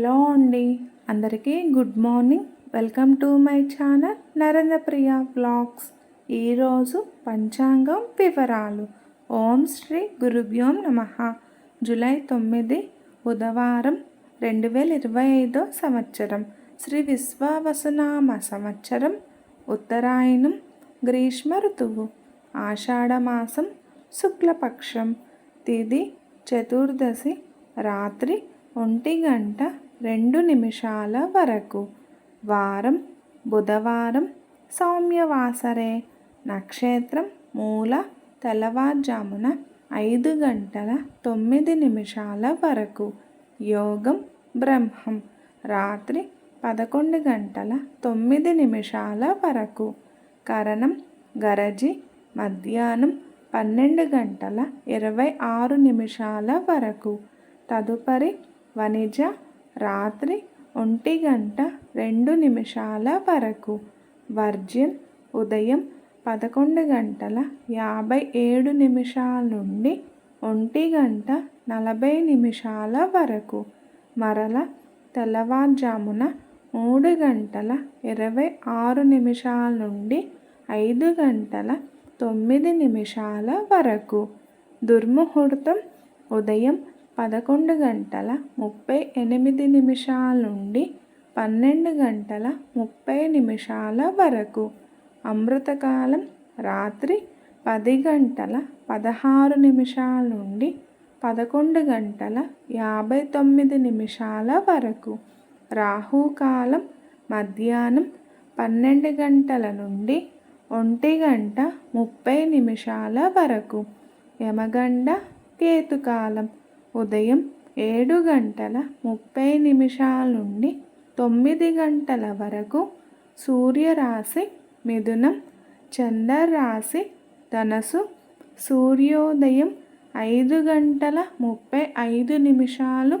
Hello అండి. అందరికీ good morning. Welcome to my channel Narendrapriya blogs ఈరోజు పంచాంగం వివరాలు. ఓం శ్రీ గురుభ్యోం నమ. జూలై తొమ్మిది బుధవారం రెండు వేల ఇరవై ఐదో సంవత్సరం. శ్రీ విశ్వావసునామ సంవత్సరం ఉత్తరాయణం గ్రీష్మ ఋతువు ఆషాఢమాసం శుక్లపక్షం తిది చతుర్దశి రాత్రి ఒంటి గంట రెండు నిమిషాల వరకు. వారం బుధవారం సౌమ్యవాసరే. నక్షత్రం మూల తెల్లవారుజామున ఐదు గంటల తొమ్మిది నిమిషాల వరకు. యోగం బ్రహ్మం. రాత్రి పదకొండు గంటల తొమ్మిది నిమిషాల వరకు. కరణం గరజి. మధ్యాహ్నం పన్నెండు గంటల ఇరవై ఆరు నిమిషాల వరకు. తదుపరి వణిజ రాత్రి ఒంటి గంట రెండు నిమిషాల వరకు. వర్జిన్ ఉదయం పదకొండు గంటల యాభై ఏడు నిమిషాల నుండి ఒంటి గంట నలభై నిమిషాల వరకు. మరల తెల్లవారుజామున మూడు గంటల ఇరవై ఆరు నిమిషాల నుండి ఐదు గంటల తొమ్మిది నిమిషాల వరకు. దుర్ముహూర్తం ఉదయం పదకొండు గంటల ముప్పై ఎనిమిది నిమిషాల నుండి పన్నెండు గంటల ముప్పై నిమిషాల వరకు. అమృతకాలం రాత్రి పది గంటల పదహారు నిమిషాల నుండి పదకొండు గంటల యాభై తొమ్మిది నిమిషాల వరకు. రాహుకాలం మధ్యాహ్నం పన్నెండు గంటల నుండి ఒంటి గంట ముప్పై నిమిషాల వరకు. యమగండ కేతుకాలం ఉదయం ఏడు గంటల ముప్పై నిమిషాల నుండి తొమ్మిది గంటల వరకు సూర్యరాశి మిథునం చంద్రరాశి ధనసు సూర్యోదయం ఐదు గంటల ముప్పై ఐదు నిమిషాలు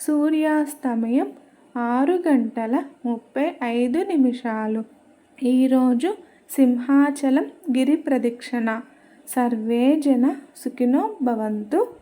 సూర్యాస్తమయం ఆరు గంటల ముప్పై ఐదు నిమిషాలు. ఈరోజు సింహాచలం గిరి ప్రదక్షిణ. సర్వే జన సుఖినో భవంతు.